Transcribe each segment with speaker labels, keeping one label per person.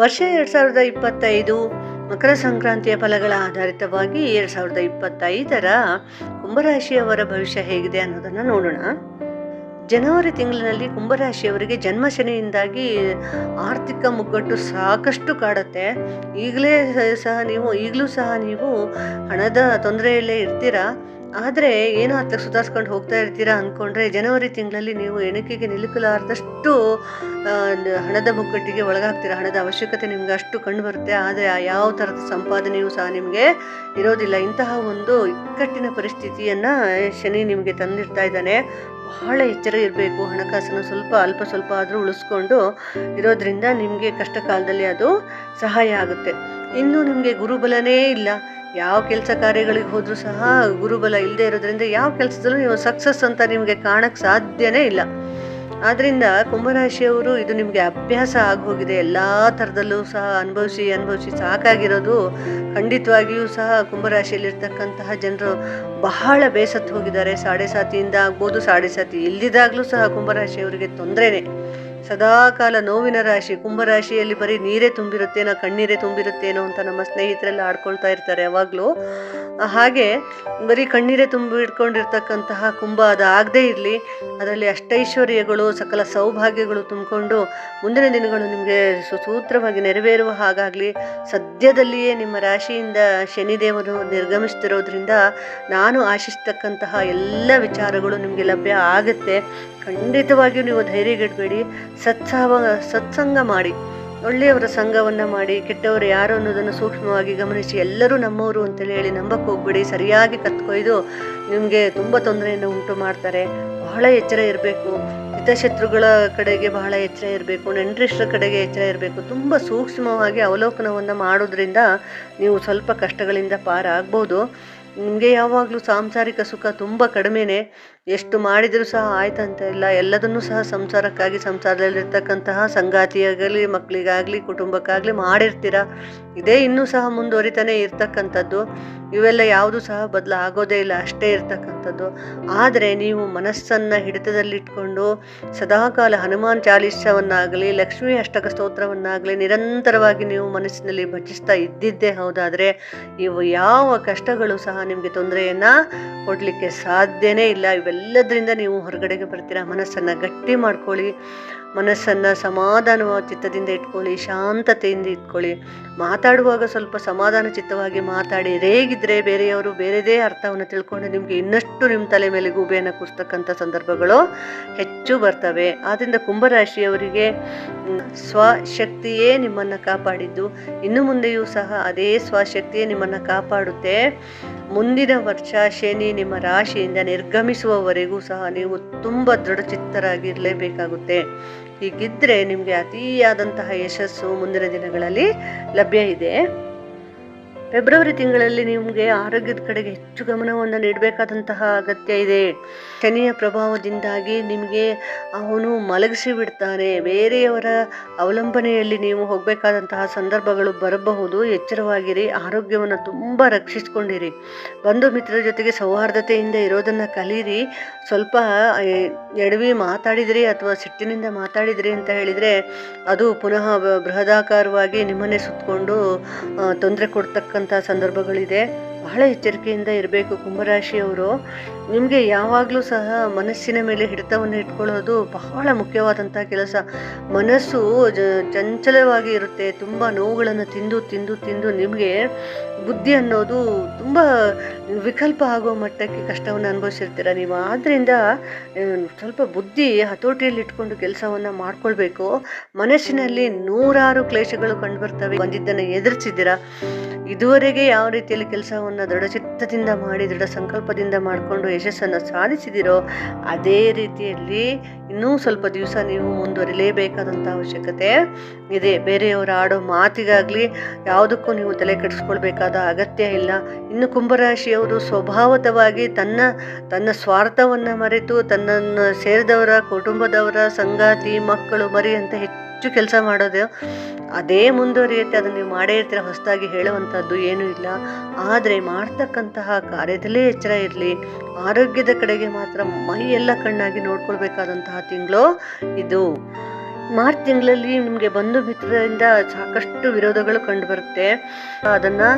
Speaker 1: ವರ್ಷ ಎರಡು ಸಾವಿರದ ಇಪ್ಪತ್ತೈದು ಮಕರ ಸಂಕ್ರಾಂತಿಯ ಫಲಗಳ ಆಧಾರಿತವಾಗಿ ಎರಡು ಸಾವಿರದ ಇಪ್ಪತ್ತೈದರ ಕುಂಭರಾಶಿಯವರ ಭವಿಷ್ಯ ಹೇಗಿದೆ ಅನ್ನೋದನ್ನು ನೋಡೋಣ. ಜನವರಿ ತಿಂಗಳಿನಲ್ಲಿ ಕುಂಭರಾಶಿಯವರಿಗೆ ಜನ್ಮ ಶನಿಯಿಂದಾಗಿ ಆರ್ಥಿಕ ಮುಗ್ಗಟ್ಟು ಸಾಕಷ್ಟು ಕಾಡುತ್ತೆ. ಈಗಲೇ ಸಹ ನೀವು, ಈಗಲೂ ಸಹ ನೀವು ಹಣದ ತೊಂದರೆಯಲ್ಲೇ ಇರ್ತೀರಾ? ಆದರೆ ಏನೋ ಹತ್ತಕ್ಕೆ ಸುಧಾರಿಸ್ಕೊಂಡು ಹೋಗ್ತಾ ಇರ್ತೀರಾ ಅಂದ್ಕೊಂಡ್ರೆ ಜನವರಿ ತಿಂಗಳಲ್ಲಿ ನೀವು ಎಣಿಕೆಗೆ ನಿಲುಕಲಾರದಷ್ಟು ಹಣದ ಮುಗ್ಗಟ್ಟಿಗೆ ಒಳಗಾಗ್ತೀರಾ? ಹಣದ ಅವಶ್ಯಕತೆ ನಿಮ್ಗೆ ಅಷ್ಟು ಕಂಡು ಬರುತ್ತೆ. ಆದರೆ ಯಾವ ಥರದ ಸಂಪಾದನೆಯೂ ಸಹ ನಿಮಗೆ ಇರೋದಿಲ್ಲ. ಇಂತಹ ಒಂದು ಇಕ್ಕಟ್ಟಿನ ಪರಿಸ್ಥಿತಿಯನ್ನು ಶನಿ ನಿಮಗೆ ತಂದಿರ್ತಾ ಇದ್ದಾನೆ. ಬಹಳ ಎಚ್ಚರ ಇರಬೇಕು, ಹಣಕಾಸನ್ನು ಸ್ವಲ್ಪ ಅಲ್ಪ ಸ್ವಲ್ಪ ಆದರೂ ಉಳಿಸ್ಕೊಂಡು ಇರೋದ್ರಿಂದ ನಿಮಗೆ ಕಷ್ಟ ಕಾಲದಲ್ಲಿ ಅದು ಸಹಾಯ ಆಗುತ್ತೆ. ಇನ್ನು ನಿಮಗೆ ಗುರುಬಲನೇ ಇಲ್ಲ. ಯಾವ ಕೆಲಸ ಕಾರ್ಯಗಳಿಗೆ ಹೋದರೂ ಸಹ ಗುರುಬಲ ಇಲ್ಲದೆ ಇರೋದ್ರಿಂದ ಯಾವ ಕೆಲಸದಲ್ಲೂ ನೀವು ಸಕ್ಸಸ್ ಅಂತ ನಿಮಗೆ ಕಾಣಕ್ಕೆ ಸಾಧ್ಯನೇ ಇಲ್ಲ. ಆದ್ದರಿಂದ ಕುಂಭರಾಶಿಯವರು ಇದು ನಿಮಗೆ ಅಭ್ಯಾಸ ಆಗೋಗಿದೆ. ಎಲ್ಲ ಥರದಲ್ಲೂ ಸಹ ಅನುಭವಿಸಿ ಅನುಭವಿಸಿ ಸಾಕಾಗಿರೋದು ಖಂಡಿತವಾಗಿಯೂ ಸಹ ಕುಂಭರಾಶಿಯಲ್ಲಿರ್ತಕ್ಕಂತಹ ಜನರು ಬಹಳ ಬೇಸತ್ತು ಹೋಗಿದ್ದಾರೆ. ಸಾಡೆ ಸಾತಿಯಿಂದ ಆಗ್ಬೋದು, ಸಾಡೆ ಸಾತಿ ಇಲ್ದಿದಾಗ್ಲೂ ಸಹ ಕುಂಭರಾಶಿಯವರಿಗೆ ತೊಂದರೆನೇ. ಸದಾಕಾಲ ನೋವಿನ ರಾಶಿ ಕುಂಭರಾಶಿಯಲ್ಲಿ ಬರೀ ನೀರೇ ತುಂಬಿರುತ್ತೇನೋ, ಕಣ್ಣೀರೇ ತುಂಬಿರುತ್ತೇನೋ ಅಂತ ನಮ್ಮ ಸ್ನೇಹಿತರೆಲ್ಲ ಆಡ್ಕೊಳ್ತಾ ಇರ್ತಾರೆ ಯಾವಾಗಲೂ. ಹಾಗೆ ಬರೀ ಕಣ್ಣೀರೇ ತುಂಬಿಟ್ಕೊಂಡಿರ್ತಕ್ಕಂತಹ ಕುಂಭ ಅದು ಆಗದೇ ಇರಲಿ, ಅದರಲ್ಲಿ ಅಷ್ಟೈಶ್ವರ್ಯಗಳು, ಸಕಲ ಸೌಭಾಗ್ಯಗಳು ತುಂಬಿಕೊಂಡು ಮುಂದಿನ ದಿನಗಳು ನಿಮಗೆ ಸುಸೂತ್ರವಾಗಿ ನೆರವೇರುವ ಹಾಗಾಗಲಿ, ಸದ್ಯದಲ್ಲಿಯೇ ನಿಮ್ಮ ರಾಶಿಯಿಂದ ಶನಿದೇವರು ನಿರ್ಗಮಿಸ್ತಿರೋದ್ರಿಂದ ನಾನು ಆಶಿಸ್ತಕ್ಕಂತಹ ಎಲ್ಲ ವಿಚಾರಗಳು ನಿಮಗೆ ಲಭ್ಯ ಆಗುತ್ತೆ. ಖಂಡಿತವಾಗಿಯೂ ನೀವು ಧೈರ್ಯಗೆಡಬೇಡಿ ಸತ್ಸಾವ, ಸತ್ಸಂಗ ಮಾಡಿ. ಒಳ್ಳೆಯವರ ಸಂಘವನ್ನು ಮಾಡಿ. ಕೆಟ್ಟವರು ಯಾರು ಅನ್ನೋದನ್ನು ಸೂಕ್ಷ್ಮವಾಗಿ ಗಮನಿಸಿ. ಎಲ್ಲರೂ ನಮ್ಮವರು ಅಂತೇಳಿ ಹೇಳಿ ನಂಬಕ್ಕೆ ಹೋಗ್ಬಿಡಿ. ಸರಿಯಾಗಿ ಕತ್ಕೊಯ್ದು ನಿಮಗೆ ತುಂಬ ತೊಂದರೆಯನ್ನು ಉಂಟು ಮಾಡ್ತಾರೆ. ಬಹಳ ಎಚ್ಚರ ಇರಬೇಕು. ಹಿತಶತ್ರುಗಳ ಕಡೆಗೆ ಬಹಳ ಎಚ್ಚರ ಇರಬೇಕು. ನೆಂಟರಿಷ್ಟರ ಕಡೆಗೆ ಎಚ್ಚರ ಇರಬೇಕು. ತುಂಬ ಸೂಕ್ಷ್ಮವಾಗಿ ಅವಲೋಕನವನ್ನು ಮಾಡೋದ್ರಿಂದ ನೀವು ಸ್ವಲ್ಪ ಕಷ್ಟಗಳಿಂದ ಪಾರಾಗ್ಬೋದು. ನಿಮಗೆ ಯಾವಾಗಲೂ ಸಾಂಸಾರಿಕ ಸುಖ ತುಂಬ ಕಡಿಮೆನೇ. ಎಷ್ಟು ಮಾಡಿದರೂ ಸಹ ಆಯ್ತಂತ ಇಲ್ಲ. ಎಲ್ಲದನ್ನೂ ಸಹ ಸಂಸಾರಕ್ಕಾಗಿ, ಸಂಸಾರದಲ್ಲಿರ್ತಕ್ಕಂತಹ ಸಂಗಾತಿಯಾಗಲಿ, ಮಕ್ಕಳಿಗಾಗಲಿ, ಕುಟುಂಬಕ್ಕಾಗಲಿ ಮಾಡಿರ್ತೀರ? ಇದೇ ಇನ್ನೂ ಸಹ ಮುಂದುವರಿತಾನೆ ಇರ್ತಕ್ಕಂಥದ್ದು. ಇವೆಲ್ಲ ಯಾವುದೂ ಸಹ ಬದಲಾಗೋದೇ ಇಲ್ಲ. ಅಷ್ಟೇ ಇರ್ತಕ್ಕಂಥದ್ದು. ಆದರೆ ನೀವು ಮನಸ್ಸನ್ನು ಹಿಡಿತದಲ್ಲಿಟ್ಕೊಂಡು ಸದಾಕಾಲ ಹನುಮಾನ್ ಚಾಲೀಸವನ್ನಾಗಲಿ ಲಕ್ಷ್ಮೀ ಅಷ್ಟಕ ಸ್ತೋತ್ರವನ್ನಾಗಲಿ ನಿರಂತರವಾಗಿ ನೀವು ಮನಸ್ಸಿನಲ್ಲಿ ಭಜಿಸ್ತಾ ಇದ್ದಿದ್ದೇ ಹೌದಾದರೆ ಇವು ಯಾವ ಕಷ್ಟಗಳು ಸಹ ನಿಮಗೆ ತೊಂದರೆಯನ್ನು ಕೊಡಲಿಕ್ಕೆ ಸಾಧ್ಯನೇ ಇಲ್ಲ. ಇವೆಲ್ಲದರಿಂದ ನೀವು ಹೊರಗಡೆಗೆ ಬರ್ತೀರಾ ಮನಸ್ಸನ್ನು ಗಟ್ಟಿ ಮಾಡ್ಕೊಳ್ಳಿ. ಮನಸ್ಸನ್ನು ಸಮಾಧಾನ ಚಿತ್ತದಿಂದ ಇಟ್ಕೊಳ್ಳಿ, ಶಾಂತತೆಯಿಂದ ಇಟ್ಕೊಳ್ಳಿ. ಮಾತಾಡುವಾಗ ಸ್ವಲ್ಪ ಸಮಾಧಾನ ಚಿತ್ತವಾಗಿ ಮಾತಾಡಿ ರೇಗಿದ್ರೆ ಬೇರೆಯವರು ಬೇರೆದೇ ಅರ್ಥವನ್ನು ತಿಳ್ಕೊಂಡು ನಿಮಗೆ ಇನ್ನಷ್ಟು ನಿಮ್ಮ ತಲೆ ಮೇಲೆ ಗೂಬೆಯನ್ನು ಕೂರ್ತಕ್ಕಂಥ ಸಂದರ್ಭಗಳು ಹೆಚ್ಚು ಬರ್ತವೆ. ಆದ್ದರಿಂದ ಕುಂಭರಾಶಿಯವರಿಗೆ ಸ್ವಶಕ್ತಿಯೇ ನಿಮ್ಮನ್ನು ಕಾಪಾಡಿದ್ದು. ಇನ್ನು ಮುಂದೆಯೂ ಸಹ ಅದೇ ಸ್ವಶಕ್ತಿಯೇ ನಿಮ್ಮನ್ನು ಕಾಪಾಡುತ್ತೆ. ಮುಂದಿನ ವರ್ಷ ಶನಿ ನಿಮ್ಮ ರಾಶಿಯಿಂದ ನಿರ್ಗಮಿಸುವವರೆಗೂ ಸಹ ನೀವು ತುಂಬ ದೃಢಚಿತ್ತರಾಗಿರಲೇಬೇಕಾಗುತ್ತೆ. ಹೀಗಿದ್ದರೆ ನಿಮಗೆ ಅತಿಯಾದಂತಹ ಯಶಸ್ಸು ಮುಂದಿನ ದಿನಗಳಲ್ಲಿ ಲಭ್ಯ ಇದೆ. ಫೆಬ್ರವರಿ ತಿಂಗಳಲ್ಲಿ ನಿಮಗೆ ಆರೋಗ್ಯದ ಕಡೆಗೆ ಹೆಚ್ಚು ಗಮನವನ್ನು ನೀಡಬೇಕಾದಂತಹ ಅಗತ್ಯ ಇದೆ. ಶನಿಯ ಪ್ರಭಾವದಿಂದಾಗಿ ನಿಮಗೆ ಅವನು ಮಲಗಿಸಿ ಬಿಡ್ತಾನೆ. ಬೇರೆಯವರ ಅವಲಂಬನೆಯಲ್ಲಿ ನೀವು ಹೋಗಬೇಕಾದಂತಹ ಸಂದರ್ಭಗಳು ಬರಬಹುದು. ಎಚ್ಚರವಾಗಿರಿ, ಆರೋಗ್ಯವನ್ನು ತುಂಬ ರಕ್ಷಿಸಿಕೊಂಡಿರಿ. ಬಂಧು ಮಿತ್ರರ ಜೊತೆಗೆ ಸೌಹಾರ್ದತೆಯಿಂದ ಇರೋದನ್ನು ಕಲೀರಿ. ಸ್ವಲ್ಪ ಎಡವಿ ಮಾತಾಡಿದಿರಿ ಅಥವಾ ಸಿಟ್ಟಿನಿಂದ ಮಾತಾಡಿದಿರಿ ಅಂತ ಹೇಳಿದರೆ ಅದು ಪುನಃ ಬೃಹದಾಕಾರವಾಗಿ ನಿಮ್ಮನ್ನೇ ಸುತ್ತಕೊಂಡು ತೊಂದರೆ ಕೊಡ್ತಕ್ಕಂಥ ಸಂದರ್ಭಗಳಿದೆ. ಬಹಳ ಎಚ್ಚರಿಕೆಯಿಂದ ಇರಬೇಕು ಕುಂಭರಾಶಿಯವರು. ನಿಮಗೆ ಯಾವಾಗಲೂ ಸಹ ಮನಸ್ಸಿನ ಮೇಲೆ ಹಿಡಿತವನ್ನು ಇಟ್ಕೊಳ್ಳೋದು ಬಹಳ ಮುಖ್ಯವಾದಂಥ ಕೆಲಸ. ಮನಸ್ಸು ಚಂಚಲವಾಗಿ ಇರುತ್ತೆ. ತುಂಬ ನೋವುಗಳನ್ನು ತಿಂದು ತಿಂದು ತಿಂದು ನಿಮಗೆ ಬುದ್ಧಿ ಅನ್ನೋದು ತುಂಬ ವಿಕಲ್ಪ ಆಗೋ ಮಟ್ಟಕ್ಕೆ ಕಷ್ಟವನ್ನು ಅನುಭವಿಸಿರ್ತೀರ ನೀವು. ಆದ್ದರಿಂದ ಸ್ವಲ್ಪ ಬುದ್ಧಿ ಹತೋಟಿಯಲ್ಲಿ ಇಟ್ಕೊಂಡು ಕೆಲಸವನ್ನು ಮಾಡ್ಕೊಳ್ಬೇಕು. ಮನಸ್ಸಿನಲ್ಲಿ ನೂರಾರು ಕ್ಲೇಶಗಳು ಕಂಡುಬರ್ತವೆ ಬಂದಿದ್ದನ್ನು ಎದುರಿಸಿದ್ದೀರಾ? ಇದುವರೆಗೆ ಯಾವ ರೀತಿಯಲ್ಲಿ ಕೆಲಸವನ್ನು ದೃಢಚಿತ್ತದಿಂದ ಮಾಡಿ, ದೃಢ ಸಂಕಲ್ಪದಿಂದ ಮಾಡಿಕೊಂಡು ಯಶಸ್ಸನ್ನು ಸಾಧಿಸಿದಿರೋ ಅದೇ ರೀತಿಯಲ್ಲಿ ಇನ್ನೂ ಸ್ವಲ್ಪ ದಿವಸ ನೀವು ಮುಂದುವರಿಲೇಬೇಕಾದಂಥ ಅವಶ್ಯಕತೆ ಇದೆ. ಬೇರೆಯವರು ಆಡೋ ಮಾತಿಗಾಗಲಿ, ಯಾವುದಕ್ಕೂ ನೀವು ತಲೆ ಕೆಡಿಸ್ಕೊಳ್ಬೇಕಾದ ಅಗತ್ಯ ಇಲ್ಲ. ಇನ್ನು ಕುಂಭರಾಶಿಯವರು ಸ್ವಭಾವತವಾಗಿ ತನ್ನ ತನ್ನ ಸ್ವಾರ್ಥವನ್ನು ಮರೆತು ತನ್ನನ್ನು ಸೇರಿದವರ, ಕುಟುಂಬದವರ, ಸಂಗಾತಿ, ಮಕ್ಕಳು, ಮರಿ ಅಂತ ಹೆಚ್ಚು ಕೆಲಸ ಮಾಡೋದು, ಅದೇ ಮುಂದುವರಿಯುತ್ತೆ ಅದನ್ನು ನೀವು ಮಾಡೇ ಇರ್ತೀರ, ಹೊಸದಾಗಿ ಹೇಳುವಂಥದ್ದು ಏನೂ ಇಲ್ಲ. ಆದರೆ ಮಾಡ್ತಕ್ಕಂತಹ ಕಾರ್ಯದಲ್ಲೇ ಎಚ್ಚರ ಇರಲಿ. ಆರೋಗ್ಯದ ಕಡೆಗೆ ಮಾತ್ರ ಮೈ ಎಲ್ಲ ಕಣ್ಣಾಗಿ ನೋಡ್ಕೊಳ್ಬೇಕಾದಂತಹ ತಿಂಗಳು ಇದು. ಮಾರ್ಚ್ ತಿಂಗಳಲ್ಲಿ ನಿಮಗೆ ಬಂಧು ಮಿತ್ರರಿಂದ ಸಾಕಷ್ಟು ವಿರೋಧಗಳು ಕಂಡುಬರುತ್ತೆ ಅದನ್ನು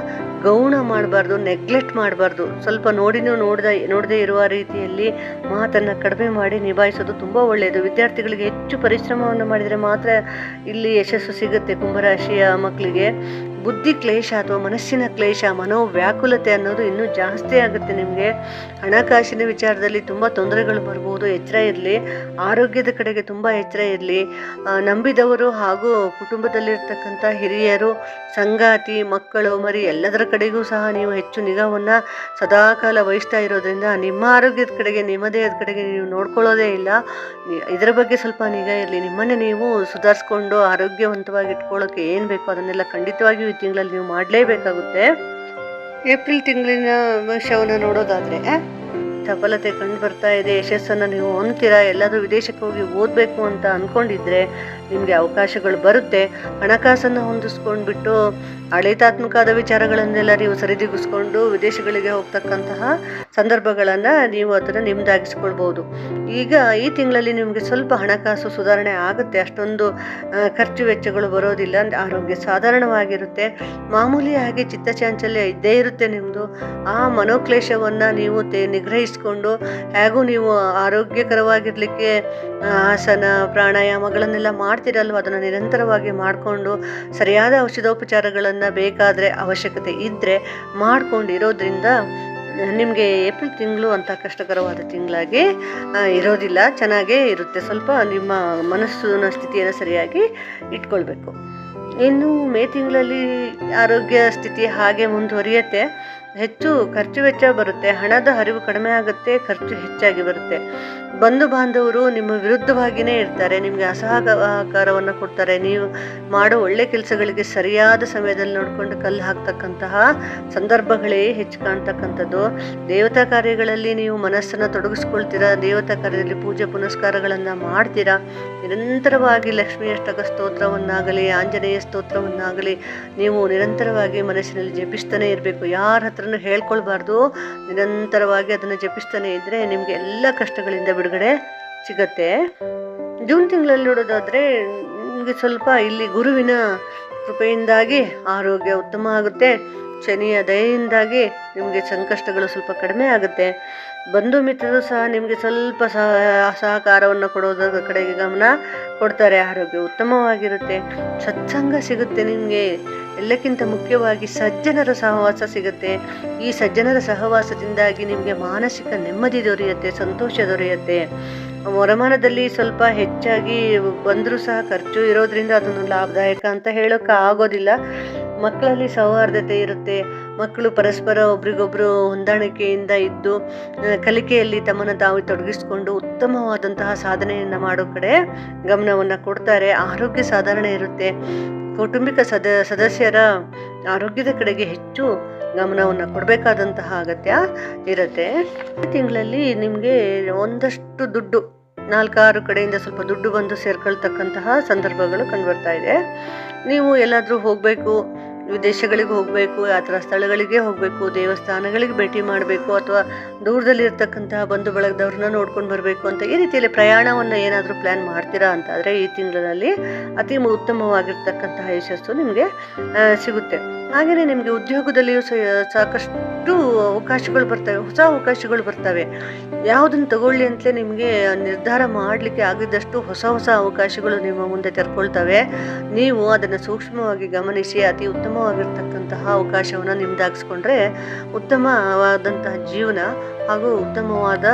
Speaker 1: ಗೌಣ ಮಾಡಬಾರ್ದು ನೆಗ್ಲೆಕ್ಟ್ ಮಾಡಬಾರ್ದು. ಸ್ವಲ್ಪ ನೋಡಿನೂ ನೋಡ್ದ, ನೋಡದೇ ಇರುವ ರೀತಿಯಲ್ಲಿ ಮಾತನ್ನು ಕಡಿಮೆ ಮಾಡಿ ನಿಭಾಯಿಸೋದು ತುಂಬ ಒಳ್ಳೆಯದು. ವಿದ್ಯಾರ್ಥಿಗಳಿಗೆ ಹೆಚ್ಚು ಪರಿಶ್ರಮವನ್ನು ಮಾಡಿದರೆ ಮಾತ್ರ ಇಲ್ಲಿ ಯಶಸ್ಸು ಸಿಗುತ್ತೆ ಕುಂಭರಾಶಿಯ ಮಕ್ಕಳಿಗೆ. ಬುದ್ಧಿ ಕ್ಲೇಶ ಅಥವಾ ಮನಸ್ಸಿನ ಕ್ಲೇಶ, ಮನೋವ್ಯಾಕುಲತೆ ಅನ್ನೋದು ಇನ್ನೂ ಜಾಸ್ತಿ ಆಗುತ್ತೆ ನಿಮಗೆ. ಹಣಕಾಸಿನ ವಿಚಾರದಲ್ಲಿ ತುಂಬ ತೊಂದರೆಗಳು ಬರ್ಬೋದು, ಎಚ್ಚರ ಇರಲಿ, ಆರೋಗ್ಯದ ಕಡೆಗೆ ತುಂಬ ಎಚ್ಚರ ಇರಲಿ. ನಂಬಿದವರು ಹಾಗೂ ಕುಟುಂಬದಲ್ಲಿರ್ತಕ್ಕಂಥ ಹಿರಿಯರು, ಸಂಗಾತಿ, ಮಕ್ಕಳು, ಮರಿ ಎಲ್ಲದರ ಕಡೆಗೂ ಸಹ ನೀವು ಹೆಚ್ಚು ನಿಗಾವನ್ನು ಸದಾಕಾಲ ವಹಿಸ್ತಾ ಇರೋದ್ರಿಂದ ನಿಮ್ಮ ಆರೋಗ್ಯದ ಕಡೆಗೆ ನಿಮ್ಮದೇ ದೇಹದ ಕಡೆಗೆ ನೀವು ನೋಡ್ಕೊಳ್ಳೋದೇ ಇಲ್ಲ. ಇದರ ಬಗ್ಗೆ ಸ್ವಲ್ಪ ನಿಗಾ ಇರಲಿ. ನಿಮ್ಮನ್ನೇ ನೀವು ಸುಧಾರಿಸ್ಕೊಂಡು ಆರೋಗ್ಯವಂತವಾಗಿ ಇಟ್ಕೊಳ್ಳೋಕೆ ಏನು ಬೇಕೋ ಅದನ್ನೆಲ್ಲ ಖಂಡಿತವಾಗಿಯೂ ಈ ತಿಂಗಳಲ್ಲಿ ನೀವು ಮಾಡಲೇಬೇಕಾಗುತ್ತೆ. ಏಪ್ರಿಲ್ ತಿಂಗಳಿನ ಭವಿಷ್ಯವನ್ನು ನೋಡೋದಾದರೆ ಸಫಲತೆ ಕಂಡು ಬರ್ತಾ ಇದೆ. ಯಶಸ್ಸನ್ನು ನೀವು ಹೊಂದ್ತೀರಾ ಎಲ್ಲಾದರೂ ವಿದೇಶಕ್ಕೆ ಹೋಗಿ ಓದಬೇಕು ಅಂತ ಅಂದ್ಕೊಂಡಿದ್ರೆ ನಿಮಗೆ ಅವಕಾಶಗಳು ಬರುತ್ತೆ. ಹಣಕಾಸನ್ನು ಹೊಂದಿಸ್ಕೊಂಡ್ಬಿಟ್ಟು ಆಡಳಿತಾತ್ಮಕವಾದ ವಿಚಾರಗಳನ್ನೆಲ್ಲ ನೀವು ಸರಿದಿಗಿಸ್ಕೊಂಡು ವಿದೇಶಗಳಿಗೆ ಹೋಗ್ತಕ್ಕಂತಹ ಸಂದರ್ಭಗಳನ್ನು ನೀವು ಅದನ್ನು ನಿಮ್ದಾಗಿಸ್ಕೊಳ್ಬೋದು. ಈಗ ಈ ತಿಂಗಳಲ್ಲಿ ನಿಮಗೆ ಸ್ವಲ್ಪ ಹಣಕಾಸು ಸುಧಾರಣೆ ಆಗುತ್ತೆ. ಅಷ್ಟೊಂದು ಖರ್ಚು ವೆಚ್ಚಗಳು ಬರೋದಿಲ್ಲ. ಆರೋಗ್ಯ ಸಾಧಾರಣವಾಗಿರುತ್ತೆ. ಮಾಮೂಲಿಯಾಗಿ ಚಿತ್ತಚಾಂಚಲ್ಯ ಇದ್ದೇ ಇರುತ್ತೆ ನಿಮ್ಮದು ಆ ಮನೋಕ್ಲೇಶವನ್ನು ನೀವು ತೆ, ನಿಗ್ರಹಿಸಿಕೊಂಡು ಹೇಗೂ ನೀವು ಆರೋಗ್ಯಕರವಾಗಿರಲಿಕ್ಕೆ ಆಸನ, ಪ್ರಾಣಾಯಾಮಗಳನ್ನೆಲ್ಲ ಮಾಡ್ತಿರಲ್ವ? ಅದನ್ನು ನಿರಂತರವಾಗಿ ಮಾಡಿಕೊಂಡು ಸರಿಯಾದ ಔಷಧೋಪಚಾರಗಳನ್ನು ಬೇಕಾದರೆ ಅವಶ್ಯಕತೆ ಇದ್ದರೆ ಮಾಡ್ಕೊಂಡಿರೋದ್ರಿಂದ ನಿಮಗೆ ಏಪ್ರಿಲ್ ತಿಂಗಳು ಅಂತ ಕಷ್ಟಕರವಾದ ತಿಂಗಳಾಗಿ ಇರೋದಿಲ್ಲ. ಚೆನ್ನಾಗೇ ಇರುತ್ತೆ. ಸ್ವಲ್ಪ ನಿಮ್ಮ ಮನಸ್ಸಿನ ಸ್ಥಿತಿಯನ್ನು ಸರಿಯಾಗಿ ಇಟ್ಕೊಳ್ಬೇಕು. ಇನ್ನು ಮೇ ತಿಂಗಳಲ್ಲಿ ಆರೋಗ್ಯ ಸ್ಥಿತಿ ಹಾಗೆ ಮುಂದುವರಿಯುತ್ತೆ. ಹೆಚ್ಚು ಖರ್ಚು ವೆಚ್ಚ ಬರುತ್ತೆ, ಹಣದ ಹರಿವು ಕಡಿಮೆ ಆಗುತ್ತೆ, ಖರ್ಚು ಹೆಚ್ಚಾಗಿ ಬರುತ್ತೆ. ಬಂಧು ಬಾಂಧವರು ನಿಮ್ಮ ವಿರುದ್ಧವಾಗಿಯೇ ಇರ್ತಾರೆ, ನಿಮಗೆ ಅಸಹಕಾರವನ್ನು ಕೊಡ್ತಾರೆ. ನೀವು ಮಾಡೋ ಒಳ್ಳೆ ಕೆಲಸಗಳಿಗೆ ಸರಿಯಾದ ಸಮಯದಲ್ಲಿ ನೋಡಿಕೊಂಡು ಕಲ್ಲು ಹಾಕ್ತಕ್ಕಂತಹ ಸಂದರ್ಭಗಳೇ ಹೆಚ್ಚು ಕಾಣ್ತಕ್ಕಂಥದ್ದು. ದೇವತಾ ಕಾರ್ಯಗಳಲ್ಲಿ ನೀವು ಮನಸ್ಸನ್ನು ತೊಡಗಿಸ್ಕೊಳ್ತೀರಾ, ದೇವತಾ ಕಾರ್ಯದಲ್ಲಿ ಪೂಜೆ ಪುನಸ್ಕಾರಗಳನ್ನು ಮಾಡ್ತೀರಾ? ನಿರಂತರವಾಗಿ ಲಕ್ಷ್ಮೀ ಅಷ್ಟಕ ಸ್ತೋತ್ರವನ್ನಾಗಲಿ, ಆಂಜನೇಯ ಸ್ತೋತ್ರವನ್ನಾಗಲಿ ನೀವು ನಿರಂತರವಾಗಿ ಮನಸ್ಸಿನಲ್ಲಿ ಜಪಿಸ್ತಾನೆ ಇರಬೇಕು. ಯಾರ ಹತ್ರನೂ ಹೇಳ್ಕೊಳ್ಬಾರ್ದು. ನಿರಂತರವಾಗಿ ಅದನ್ನು ಜಪಿಸ್ತಾನೆ ಇದ್ದರೆ ನಿಮಗೆ ಎಲ್ಲ ಕಷ್ಟಗಳಿಂದ ಬಿಡುಗಡೆ ಸಿಗತ್ತೆ. ಜೂನ್ ತಿಂಗಳಲ್ಲಿ ನೋಡೋದಾದರೆ ನಿಮಗೆ ಸ್ವಲ್ಪ ಇಲ್ಲಿ ಗುರುವಿನ ಕೃಪೆಯಿಂದಾಗಿ ಆರೋಗ್ಯ ಉತ್ತಮ ಆಗುತ್ತೆ. ಶನಿಯ ದಯೆಯಿಂದಾಗಿ ನಿಮಗೆ ಸಂಕಷ್ಟಗಳು ಸ್ವಲ್ಪ ಕಡಿಮೆ ಆಗುತ್ತೆ. ಬಂಧು ಮಿತ್ರರು ಸಹ ನಿಮಗೆ ಸ್ವಲ್ಪ ಸಹ ಸಹಕಾರವನ್ನು ಕೊಡೋದರ ಕಡೆಗೆ ಗಮನ ಕೊಡ್ತಾರೆ. ಆರೋಗ್ಯ ಉತ್ತಮವಾಗಿರುತ್ತೆ. ಸತ್ಸಂಗ ಸಿಗುತ್ತೆ ನಿಮಗೆ. ಎಲ್ಲಕ್ಕಿಂತ ಮುಖ್ಯವಾಗಿ ಸಜ್ಜನರ ಸಹವಾಸ ಸಿಗುತ್ತೆ. ಈ ಸಜ್ಜನರ ಸಹವಾಸದಿಂದಾಗಿ ನಿಮಗೆ ಮಾನಸಿಕ ನೆಮ್ಮದಿ ದೊರೆಯುತ್ತೆ, ಸಂತೋಷ ದೊರೆಯುತ್ತೆ. ವರಮಾನದಲ್ಲಿ ಸ್ವಲ್ಪ ಹೆಚ್ಚಾಗಿ ಬಂದರೂ ಸಹ ಖರ್ಚು ಇರೋದ್ರಿಂದ ಅದನ್ನು ಲಾಭದಾಯಕ ಅಂತ ಹೇಳೋಕ್ಕೆ ಆಗೋದಿಲ್ಲ ಮಕ್ಕಳಲ್ಲಿ ಸೌಹಾರ್ದತೆ ಇರುತ್ತೆ. ಮಕ್ಕಳು ಪರಸ್ಪರ ಒಬ್ರಿಗೊಬ್ರು ಹೊಂದಾಣಿಕೆಯಿಂದ ಇದ್ದು ಕಲಿಕೆಯಲ್ಲಿ ತಮ್ಮನ್ನು ತಾವು ತೊಡಗಿಸಿಕೊಂಡು ಉತ್ತಮವಾದಂತಹ ಸಾಧನೆಯನ್ನು ಮಾಡೋ ಕಡೆ ಗಮನವನ್ನು ಕೊಡ್ತಾರೆ. ಆರೋಗ್ಯ ಸಾಧಾರಣ ಇರುತ್ತೆ. ಕೌಟುಂಬಿಕ ಸದ, ಸದಸ್ಯರ ಆರೋಗ್ಯದ ಕಡೆಗೆ ಹೆಚ್ಚು ಗಮನವನ್ನು ಕೊಡಬೇಕಾದಂತಹ ಅಗತ್ಯ ಇರುತ್ತೆ. ತಿಂಗಳಲ್ಲಿ ನಿಮಗೆ ಒಂದಷ್ಟು ದುಡ್ಡು, ನಾಲ್ಕಾರು ಕಡೆಯಿಂದ ಸ್ವಲ್ಪ ದುಡ್ಡು ಬಂದು ಸೇರ್ಕೊಳ್ತಕ್ಕಂತಹ ಸಂದರ್ಭಗಳು ಕಂಡುಬರ್ತಾ ಇದೆ. ನೀವು ಎಲ್ಲಾದರೂ ಹೋಗಬೇಕು ವಿದೇಶಗಳಿಗೆ ಹೋಗಬೇಕು, ಯಾತ್ರಾ ಸ್ಥಳಗಳಿಗೆ ಹೋಗಬೇಕು, ದೇವಸ್ಥಾನಗಳಿಗೆ ಭೇಟಿ ಮಾಡಬೇಕು, ಅಥವಾ ದೂರದಲ್ಲಿ ಇರ್ತಕ್ಕಂತಹ ಬಂಧು ಬಳಗದವ್ರನ್ನ ನೋಡ್ಕೊಂಡು ಬರಬೇಕು ಅಂತ ಈ ರೀತಿಯಲ್ಲಿ ಪ್ರಯಾಣವನ್ನು ಏನಾದರೂ ಪ್ಲ್ಯಾನ್ ಮಾಡ್ತೀರಾ ಅಂತಾದರೆ ಈ ತಿಂಗಳಲ್ಲಿ ಅತಿ ಉತ್ತಮವಾಗಿರ್ತಕ್ಕಂತಹ ಯಶಸ್ಸು ನಿಮಗೆ ಸಿಗುತ್ತೆ. ಹಾಗೆಯೇ ನಿಮಗೆ ಉದ್ಯೋಗದಲ್ಲಿಯೂ ಸಾಕಷ್ಟು ಅವಕಾಶಗಳು ಬರ್ತವೆ, ಹೊಸ ಅವಕಾಶಗಳು ಬರ್ತವೆ. ಯಾವುದನ್ನು ತಗೊಳ್ಳಿ ಅಂತಲೇ ನಿಮಗೆ ನಿರ್ಧಾರ ಮಾಡಲಿಕ್ಕೆ ಆಗಿದ್ದಷ್ಟು ಹೊಸ ಹೊಸ ಅವಕಾಶಗಳು ನಿಮ್ಮ ಮುಂದೆ ತೆರ್ಕೊಳ್ತವೆ. ನೀವು ಅದನ್ನು ಸೂಕ್ಷ್ಮವಾಗಿ ಗಮನಿಸಿ, ಅತಿ ಉತ್ತಮವಾಗಿರ್ತಕ್ಕಂತಹ ಅವಕಾಶವನ್ನು ನಿಮ್ದಾಗಿಸ್ಕೊಂಡ್ರೆ ಉತ್ತಮವಾದಂತಹ ಜೀವನ ಹಾಗೂ ಉತ್ತಮವಾದ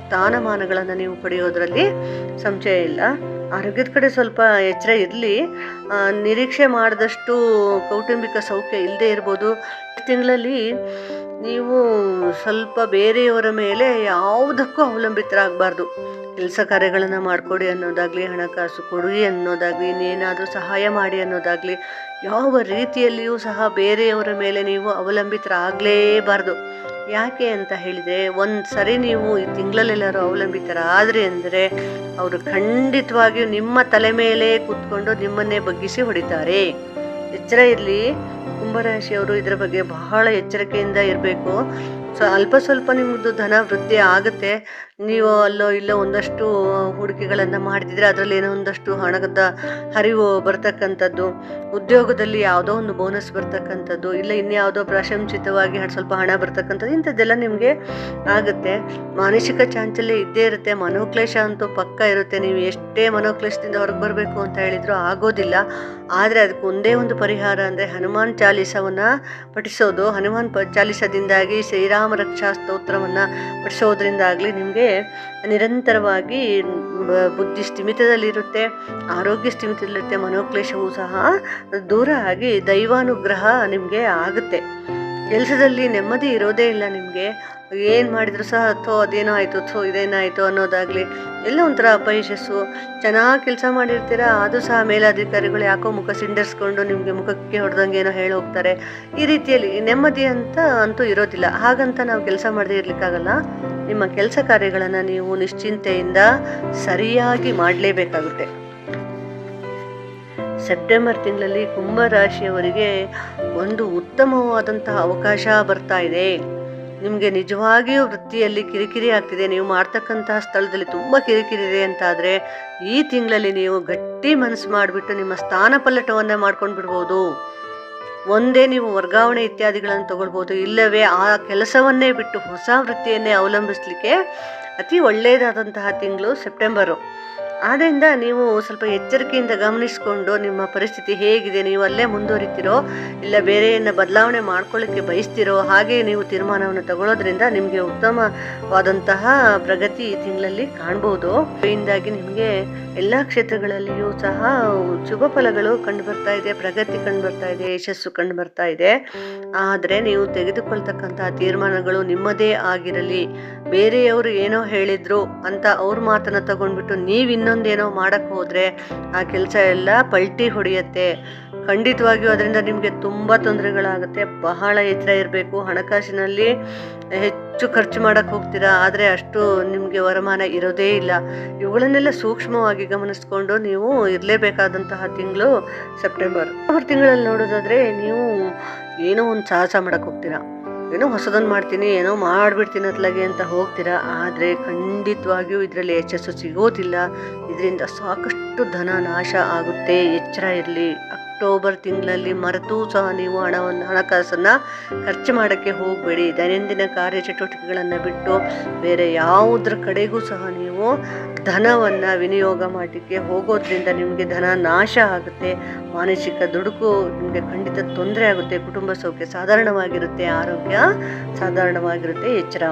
Speaker 1: ಸ್ಥಾನಮಾನಗಳನ್ನು ನೀವು ಪಡೆಯೋದರಲ್ಲಿ ಸಂಶಯ ಇಲ್ಲ. ಆರೋಗ್ಯದ ಕಡೆ ಸ್ವಲ್ಪ ಎಚ್ಚರ ಇರಲಿ. ನಿರೀಕ್ಷೆ ಮಾಡಿದಷ್ಟು ಕೌಟುಂಬಿಕ ಸೌಖ್ಯ ಇಲ್ಲದೆ ಇರ್ಬೋದು. ತಿಂಗಳಲ್ಲಿ ನೀವು ಸ್ವಲ್ಪ ಬೇರೆಯವರ ಮೇಲೆ ಯಾವುದಕ್ಕೂ ಅವಲಂಬಿತರಾಗಬಾರ್ದು. ಕೆಲಸ ಕಾರ್ಯಗಳನ್ನು ಮಾಡಿಕೊಡಿ ಅನ್ನೋದಾಗಲಿ, ಹಣಕಾಸು ಕೊಡಿ ಅನ್ನೋದಾಗಲಿ, ಇನ್ನೇನಾದರೂ ಸಹಾಯ ಮಾಡಿ ಅನ್ನೋದಾಗಲಿ, ಯಾವ ರೀತಿಯಲ್ಲಿಯೂ ಸಹ ಬೇರೆಯವರ ಮೇಲೆ ನೀವು ಅವಲಂಬಿತರಾಗಲೇಬಾರ್ದು. ಯಾಕೆ ಅಂತ ಹೇಳಿದರೆ, ಒಂದು ಸರಿ ನೀವು ಈ ತಿಂಗಳಲ್ಲೆಲ್ಲರೂ ಅವಲಂಬಿತರಾದರೆ ಅಂದರೆ, ಅವರು ಖಂಡಿತವಾಗಿಯೂ ನಿಮ್ಮ ತಲೆ ಮೇಲೆ ಕೂತ್ಕೊಂಡು ನಿಮ್ಮನ್ನೇ ಬಗ್ಗಿಸಿ ಹೊಡಿತಾರೆ. ಎಚ್ಚರ ಇರಲಿ. ಕುಂಭರಾಶಿಯವರು ಇದರ ಬಗ್ಗೆ ಬಹಳ ಎಚ್ಚರಿಕೆಯಿಂದ ಇರಬೇಕು. ಸೊ, ಅಲ್ಪ ಸ್ವಲ್ಪ ನಿಮ್ಮದು ಧನ ವೃದ್ಧಿ ಆಗುತ್ತೆ, ನೀವು ಅಲ್ಲೋ ಇಲ್ಲೋ ಒಂದಷ್ಟು ಹೂಡಿಕೆಗಳನ್ನು ಮಾಡ್ತಿದ್ರೆ ಅದರಲ್ಲಿ ಏನೋ ಒಂದಷ್ಟು ಹಣದ ಹರಿವು ಬರ್ತಕ್ಕಂಥದ್ದು, ಉದ್ಯೋಗದಲ್ಲಿ ಯಾವುದೋ ಒಂದು ಬೋನಸ್ ಬರ್ತಕ್ಕಂಥದ್ದು, ಇಲ್ಲ ಇನ್ಯಾವುದೋ ಪ್ರಶಂಸಿತವಾಗಿ ಸ್ವಲ್ಪ ಹಣ ಬರ್ತಕ್ಕಂಥದ್ದು, ಇಂಥದ್ದೆಲ್ಲ ನಿಮಗೆ ಆಗುತ್ತೆ. ಮಾನಸಿಕ ಚಾಂಚಲ್ಯ ಇದ್ದೇ ಇರುತ್ತೆ, ಮನೋಕ್ಲೇಶ ಅಂತೂ ಪಕ್ಕ ಇರುತ್ತೆ, ನೀವು ಎಷ್ಟೇ ಮನೋಕ್ಲೇಶದಿಂದ ಹೊರಗೆ ಬರಬೇಕು ಅಂತ ಹೇಳಿದ್ರು ಆಗೋದಿಲ್ಲ. ಆದರೆ ಅದಕ್ಕೆ ಒಂದೇ ಒಂದು ಪರಿಹಾರ ಅಂದರೆ ಹನುಮಾನ್ ಚಾಲೀಸವನ್ನು ಪಠಿಸೋದು, ಹನುಮಾನ್ ಪ, ಚಾಲೀಸದಿಂದಾಗಿ ಶ್ರೀರಾಮ ರಕ್ಷಾ ಸ್ತೋತ್ರವನ್ನು ಪಠಿಸೋದ್ರಿಂದಾಗಲಿ ನಿಮಗೆ ನಿರಂತರವಾಗಿ ಬುದ್ಧಿ ಸ್ಥಿಮಿತದಲ್ಲಿರುತ್ತೆ, ಆರೋಗ್ಯ ಸ್ಥಿಮಿತದಲ್ಲಿರುತ್ತೆ, ಮನೋಕ್ಲೇಶವೂ ಸಹ ದೂರ ಆಗಿ ದೈವಾನುಗ್ರಹ ನಿಮಗೆ ಆಗುತ್ತೆ. ಕೆಲಸದಲ್ಲಿ ನೆಮ್ಮದಿ ಇರೋದೇ ಇಲ್ಲ ನಿಮಗೆ. ಏನು ಮಾಡಿದ್ರು ಸಹ ಥೋ ಅದೇನೋ ಆಯಿತು ಥೋ ಇದೇನಾಯಿತು ಅನ್ನೋದಾಗಲಿ ಎಲ್ಲ ಒಂಥರ ಅಪಯಶಸ್ಸು ಚೆನ್ನಾಗಿ ಕೆಲಸ ಮಾಡಿರ್ತೀರ ಅದು ಸಹ ಮೇಲಾಧಿಕಾರಿಗಳು ಯಾಕೋ ಮುಖ ಸಿಂಡರ್ಸ್ಕೊಂಡು ನಿಮಗೆ ಮುಖಕ್ಕೆ ಹೊಡೆದಂಗೆ ಏನೋ ಹೇಳಿ ಹೋಗ್ತಾರೆ. ಈ ರೀತಿಯಲ್ಲಿ ನೆಮ್ಮದಿ ಅಂತ ಅಂತೂ ಇರೋದಿಲ್ಲ. ಹಾಗಂತ ನಾವು ಕೆಲಸ ಮಾಡದೇ ಇರಲಿಕ್ಕಾಗಲ್ಲ. ನಿಮ್ಮ ಕೆಲಸ ಕಾರ್ಯಗಳನ್ನು ನೀವು ನಿಶ್ಚಿಂತೆಯಿಂದ ಸರಿಯಾಗಿ ಮಾಡಲೇಬೇಕಾಗುತ್ತೆ. ಸೆಪ್ಟೆಂಬರ್ ತಿಂಗಳಲ್ಲಿ ಕುಂಭ ರಾಶಿಯವರಿಗೆ ಒಂದು ಉತ್ತಮವಾದಂತಹ ಅವಕಾಶ ಬರ್ತಾ ಇದೆ. ನಿಮಗೆ ನಿಜವಾಗಿಯೂ ವೃತ್ತಿಯಲ್ಲಿ ಕಿರಿಕಿರಿ ಆಗ್ತಿದೆ. ನೀವು ಮಾಡ್ತಕ್ಕಂತಹ ಸ್ಥಳದಲ್ಲಿ ತುಂಬ ಕಿರಿಕಿರಿ ಇದೆ ಅಂತಾದರೆ, ಈ ತಿಂಗಳಲ್ಲಿ ನೀವು ಗಟ್ಟಿ ಮನಸ್ಸು ಮಾಡಿಬಿಟ್ಟು ನಿಮ್ಮ ಸ್ಥಾನ ಪಲ್ಲಟವನ್ನು ಮಾಡ್ಕೊಂಡು ಬಿಡ್ಬೋದು ಒಂದೇ ನೀವು ವರ್ಗಾವಣೆ ಇತ್ಯಾದಿಗಳನ್ನು ತಗೊಳ್ಬೋದು. ಇಲ್ಲವೇ ಆ ಕೆಲಸವನ್ನೇ ಬಿಟ್ಟು ಹೊಸ ವೃತ್ತಿಯನ್ನೇ ಅವಲಂಬಿಸಲಿಕ್ಕೆ ಅತಿ ಒಳ್ಳೆಯದಾದಂತಹ ತಿಂಗಳು ಸೆಪ್ಟೆಂಬರು. ಆದ್ದರಿಂದ ನೀವು ಸ್ವಲ್ಪ ಎಚ್ಚರಿಕೆಯಿಂದ ಗಮನಿಸಿಕೊಂಡು ನಿಮ್ಮ ಪರಿಸ್ಥಿತಿ ಹೇಗಿದೆ, ನೀವು ಅಲ್ಲೇ ಮುಂದುವರಿತೀರೋ ಇಲ್ಲ ಬೇರೆಯನ್ನು ಬದಲಾವಣೆ ಮಾಡ್ಕೊಳ್ಳಿಕ್ಕೆ ಬಯಸ್ತಿರೋ ಹಾಗೆ ನೀವು ತೀರ್ಮಾನವನ್ನು ತಗೊಳ್ಳೋದ್ರಿಂದ ನಿಮಗೆ ಉತ್ತಮವಾದಂತಹ ಪ್ರಗತಿ ತಿಂಗಳಲ್ಲಿ ಕಾಣ್ಬೋದು. ಇದರಿಂದಾಗಿ ನಿಮಗೆ ಎಲ್ಲ ಕ್ಷೇತ್ರಗಳಲ್ಲಿಯೂ ಸಹ ಶುಭ ಫಲಗಳು ಕಂಡು ಬರ್ತಾ ಇದೆ, ಪ್ರಗತಿ ಕಂಡುಬರ್ತಾ ಇದೆ, ಯಶಸ್ಸು ಕಂಡು ಬರ್ತಾ ಇದೆ. ಆದರೆ ನೀವು ತೆಗೆದುಕೊಳ್ತಕ್ಕಂತಹ ತೀರ್ಮಾನಗಳು ನಿಮ್ಮದೇ ಆಗಿರಲಿ, ಬೇರೆಯವರು ಏನೋ ಹೇಳಿದ್ರು ಅಂತ ಅವ್ರ ಮಾತನ್ನ ತಗೊಂಡ್ಬಿಟ್ಟು ನೀವು ಇನ್ನೊಂದೇನೋ ಮಾಡಕ್ಕೆ ಹೋದರೆ ಆ ಕೆಲಸ ಎಲ್ಲ ಪಲ್ಟಿ ಹೊಡೆಯುತ್ತೆ. ಖಂಡಿತವಾಗಿಯೂ ಅದರಿಂದ ನಿಮಗೆ ತುಂಬ ತೊಂದರೆಗಳಾಗುತ್ತೆ. ಬಹಳ ಎಚ್ಚರ ಇರಬೇಕು. ಹಣಕಾಸಿನಲ್ಲಿ ಹೆಚ್ಚು ಖರ್ಚು ಮಾಡಕ್ಕೆ ಹೋಗ್ತೀರಾ? ಆದರೆ ಅಷ್ಟು ನಿಮಗೆ ವರಮಾನ ಇರೋದೇ ಇಲ್ಲ. ಇವುಗಳನ್ನೆಲ್ಲ ಸೂಕ್ಷ್ಮವಾಗಿ ಗಮನಿಸ್ಕೊಂಡು ನೀವು ಇರಲೇಬೇಕಾದಂತಹ ತಿಂಗಳು ಸೆಪ್ಟೆಂಬರ್. ಸೆಪ್ಟೆಂಬರ್ ತಿಂಗಳಲ್ಲಿ ನೋಡೋದಾದರೆ ನೀವು ಏನೋ ಒಂದು ಸಾಹಸ ಮಾಡಕ್ಕೆ ಹೋಗ್ತೀರಾ. ಏನೋ ಹೊಸದನ್ನು ಮಾಡ್ತೀನಿ, ಏನೋ ಮಾಡಿಬಿಡ್ತೀನಿ ಅತ್ಲಾಗೆ ಅಂತ ಹೋಗ್ತೀರಾ? ಆದರೆ ಖಂಡಿತವಾಗಿಯೂ ಇದರಲ್ಲಿ ಯಶಸ್ಸು ಸಿಗೋದಿಲ್ಲ. ಇದರಿಂದ ಸಾಕಷ್ಟು ಧನ ನಾಶ ಆಗುತ್ತೆ. ಎಚ್ಚರ ಇರಲಿ. ಅಕ್ಟೋಬರ್ ತಿಂಗಳಲ್ಲಿ ಮರೆತೂ ಸಹ ನೀವು ಹಣವನ್ನು, ಹಣಕಾಸನ್ನು ಖರ್ಚು ಮಾಡೋಕ್ಕೆ ಹೋಗಬೇಡಿ. ದೈನಂದಿನ ಕಾರ್ಯಚಟುವಟಿಕೆಗಳನ್ನು ಬಿಟ್ಟು ಬೇರೆ ಯಾವುದ್ರ ಕಡೆಗೂ ಸಹ ನೀವು ಧನವನ್ನು ವಿನಿಯೋಗ ಮಾಡಲಿಕ್ಕೆ ಹೋಗೋದ್ರಿಂದ ನಿಮಗೆ ಧನ ನಾಶ ಆಗುತ್ತೆ. ಮಾನಸಿಕ ದುಡುಕು ನಿಮಗೆ ಖಂಡಿತ ತೊಂದರೆ ಆಗುತ್ತೆ. ಕುಟುಂಬ ಸೌಖ್ಯ ಸಾಧಾರಣವಾಗಿರುತ್ತೆ. ಆರೋಗ್ಯ ಸಾಧಾರಣವಾಗಿರುತ್ತೆ. ಎಚ್ಚರ.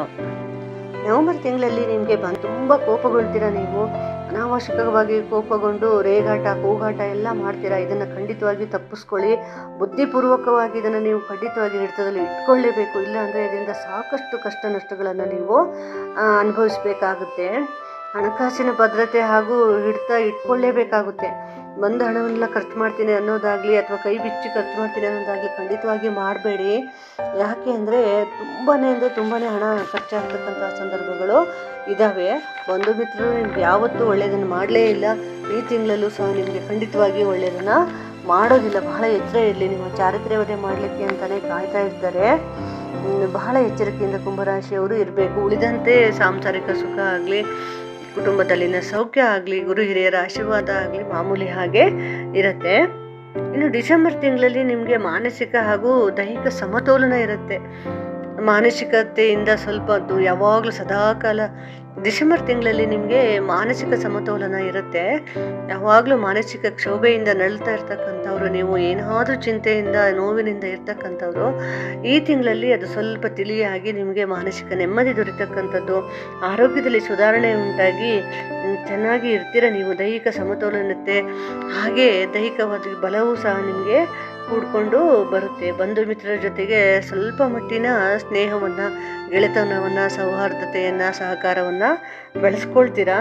Speaker 1: ನವೆಂಬರ್ ತಿಂಗಳಲ್ಲಿ ನಿಮಗೆ ಬಂದು ತುಂಬ ಕೋಪಗೊಳ್ತೀರಾ ನೀವು? ಅನಾವಶ್ಯಕವಾಗಿ ಕೋಪಗೊಂಡು ರೇಗಾಟ, ಕೂಗಾಟ ಎಲ್ಲ ಮಾಡ್ತೀರಾ? ಇದನ್ನು ಖಂಡಿತವಾಗಿ ತಪ್ಪಿಸ್ಕೊಳ್ಳಿ. ಬುದ್ಧಿಪೂರ್ವಕವಾಗಿ ಇದನ್ನು ನೀವು ಖಂಡಿತವಾಗಿ ಹಿಡಿತದಲ್ಲಿ ಇಟ್ಕೊಳ್ಳೇಬೇಕು. ಇಲ್ಲಾಂದರೆ ಇದರಿಂದ ಸಾಕಷ್ಟು ಕಷ್ಟ ನಷ್ಟಗಳನ್ನು ನೀವು ಅನುಭವಿಸ್ಬೇಕಾಗುತ್ತೆ. ಹಣಕಾಸಿನ ಭದ್ರತೆ ಹಾಗೂ ಹಿಡಿತ ಇಟ್ಕೊಳ್ಳೇಬೇಕಾಗುತ್ತೆ. ಬಂದ ಹಣವನ್ನೆಲ್ಲ ಖರ್ಚು ಮಾಡ್ತೀನಿ ಅನ್ನೋದಾಗಲಿ ಅಥವಾ ಕೈ ಬಿಚ್ಚಿ ಖರ್ಚು ಮಾಡ್ತೀನಿ ಅನ್ನೋದಾಗಲಿ ಖಂಡಿತವಾಗಿ ಮಾಡಬೇಡಿ. ಯಾಕೆ ಅಂದರೆ ತುಂಬಾ ಅಂದರೆ ತುಂಬಾ ಹಣ ಖರ್ಚಾಗ್ತಕ್ಕಂಥ ಸಂದರ್ಭಗಳು ಇದ್ದಾವೆ ಬಂಧು ಮಿತ್ರರು ನಿಮ್ಗೆ ಯಾವತ್ತೂ ಒಳ್ಳೆಯದನ್ನು ಮಾಡಲೇ ಇಲ್ಲ. ಈ ತಿಂಗಳಲ್ಲೂ ಸಹ ನಿಮಗೆ ಖಂಡಿತವಾಗಿ ಒಳ್ಳೆಯದನ್ನು ಮಾಡೋದಿಲ್ಲ. ಬಹಳ ಎಚ್ಚರ ಇರಲಿ. ನಿಮ್ಮ ಚಾರಿತ್ರ್ಯವಧೆ ಮಾಡಲಿಕ್ಕೆ ಅಂತಲೇ ಕಾಯ್ತಾ ಇರ್ತಾರೆ. ಬಹಳ ಎಚ್ಚರಿಕೆಯಿಂದ ಕುಂಭರಾಶಿಯವರು ಇರಬೇಕು. ಉಳಿದಂತೆ ಸಾಂಸಾರಿಕ ಸುಖ ಆಗಲಿ ಕುಟುಂಬದಲ್ಲಿನ ಸೌಖ್ಯ ಆಗಲಿ, ಗುರು ಹಿರಿಯರ ಆಶೀರ್ವಾದ ಆಗಲಿ ಮಾಮೂಲಿ ಹಾಗೆ ಇರುತ್ತೆ. ಇನ್ನು ಡಿಸೆಂಬರ್ ತಿಂಗಳಲ್ಲಿ ನಿಮಗೆ ಮಾನಸಿಕ ಹಾಗೂ ದೈಹಿಕ ಸಮತೋಲನ ಇರುತ್ತೆ. ಮಾನಸಿಕತೆಯಿಂದ ಸ್ವಲ್ಪ ಯಾವಾಗಲೂ ಸದಾಕಾಲ ಡಿಸೆಂಬರ್ ತಿಂಗಳಲ್ಲಿ ನಿಮಗೆ ಮಾನಸಿಕ ಸಮತೋಲನ ಇರುತ್ತೆ. ಯಾವಾಗಲೂ ಮಾನಸಿಕ ಕ್ಷೋಭೆಯಿಂದ ನಳ್ತಾ ಇರ್ತಕ್ಕಂಥವ್ರು ನೀವು, ಏನಾದರೂ ಚಿಂತೆಯಿಂದ, ನೋವಿನಿಂದ ಇರ್ತಕ್ಕಂಥವ್ರು, ಈ ತಿಂಗಳಲ್ಲಿ ಅದು ಸ್ವಲ್ಪ ತಿಳಿಯಾಗಿ ನಿಮಗೆ ಮಾನಸಿಕ ನೆಮ್ಮದಿ ದೊರೆತಕ್ಕಂಥದ್ದು, ಆರೋಗ್ಯದಲ್ಲಿ ಸುಧಾರಣೆ ಉಂಟಾಗಿ ಚೆನ್ನಾಗಿ ಇರ್ತೀರ ನೀವು ದೈಹಿಕ ಸಮತೋಲನತೆ, ಹಾಗೆ ದೈಹಿಕವಾದ ಬಲವೂ ಸಹ ನಿಮಗೆ ಕೂಡ್ಕೊಂಡು ಬರುತ್ತೆ. ಬಂಧು ಮಿತ್ರರ ಜೊತೆಗೆ ಸ್ವಲ್ಪ ಮಟ್ಟಿನ ಸ್ನೇಹವನ್ನು ಗೆಳೆತನವನ್ನು ಸೌಹಾರ್ದತೆಯನ್ನು ಸಹಕಾರವನ್ನು ಬೆಳೆಸ್ಕೊಳ್ತೀರಾ?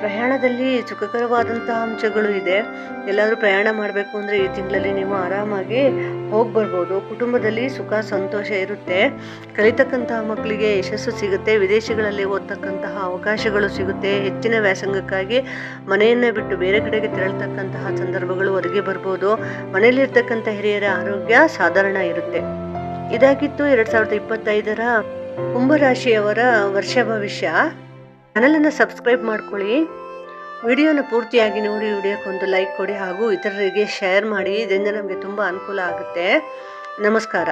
Speaker 1: ಪ್ರಯಾಣದಲ್ಲಿ ಸುಖಕರವಾದಂತಹ ಅಂಶಗಳು ಇದೆ. ಎಲ್ಲಾದರೂ ಪ್ರಯಾಣ ಮಾಡಬೇಕು ಅಂದರೆ ಈ ತಿಂಗಳಲ್ಲಿ ನೀವು ಆರಾಮಾಗಿ ಹೋಗಿ ಬರ್ಬೋದು. ಕುಟುಂಬದಲ್ಲಿ ಸುಖ, ಸಂತೋಷ ಇರುತ್ತೆ. ಕಲಿತಕ್ಕಂತಹ ಮಕ್ಕಳಿಗೆ ಯಶಸ್ಸು ಸಿಗುತ್ತೆ. ವಿದೇಶಗಳಲ್ಲಿ ಓದ್ತಕ್ಕಂತಹ ಅವಕಾಶಗಳು ಸಿಗುತ್ತೆ. ಹೆಚ್ಚಿನ ವ್ಯಾಸಂಗಕ್ಕಾಗಿ ಮನೆಯನ್ನು ಬಿಟ್ಟು ಬೇರೆ ಕಡೆಗೆ ತೆರಳತಕ್ಕಂತಹ ಸಂದರ್ಭಗಳು ಒದಗಿ ಬರ್ಬೋದು. ಮನೆಯಲ್ಲಿರ್ತಕ್ಕಂಥ ಹಿರಿಯರ ಆರೋಗ್ಯ ಸಾಧಾರಣ ಇರುತ್ತೆ. ಇದಾಗಿತ್ತು ಎರಡು ಸಾವಿರದ ಇಪ್ಪತ್ತೈದರ ಕುಂಭರಾಶಿಯವರ ವರ್ಷ ಭವಿಷ್ಯ. ಚಾನಲನ್ನು ಸಬ್ಸ್ಕ್ರೈಬ್ ಮಾಡ್ಕೊಳ್ಳಿ. ವಿಡಿಯೋನ ಪೂರ್ತಿಯಾಗಿ ನೋಡಿ ವಿಡಿಯೋಕ್ಕೊಂದು ಲೈಕ್ ಕೊಡಿ ಹಾಗೂ ಇತರರಿಗೆ ಶೇರ್ ಮಾಡಿ, ಇದರಿಂದ ನಮಗೆ ತುಂಬ ಅನುಕೂಲ ಆಗುತ್ತೆ. ನಮಸ್ಕಾರ.